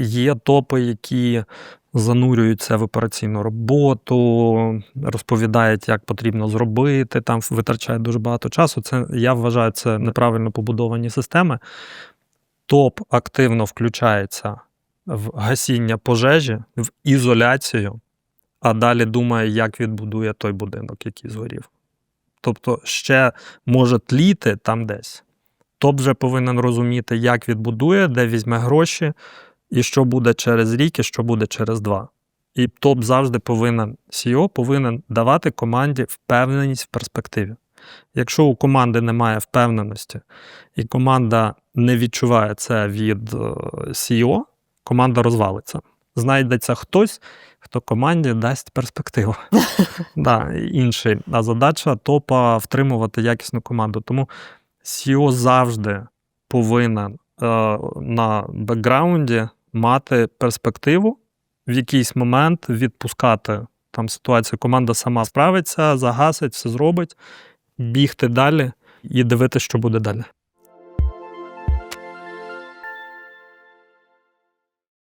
Є топи, які занурюються в операційну роботу, розповідають, як потрібно зробити, там витрачають дуже багато часу. Це я вважаю, це неправильно побудовані системи. Топ активно включається в гасіння пожежі, в ізоляцію, а далі думає, як відбудує той будинок, який згорів. Тобто ще може тліти там десь. Топ вже повинен розуміти, як відбудує, де візьме гроші, і що буде через рік, і що буде через два. І топ завжди повинен, CEO повинен давати команді впевненість в перспективі. Якщо у команди немає впевненості, і команда не відчуває це від е, CEO, команда розвалиться. Знайдеться хтось, хто команді дасть перспективу. да, інший. А задача топа втримувати якісну команду. Тому CEO завжди повинен е, на бекграунді мати перспективу, в якийсь момент відпускати там ситуацію. Команда сама справиться, загасить, все зробить, бігти далі і дивитися, що буде далі.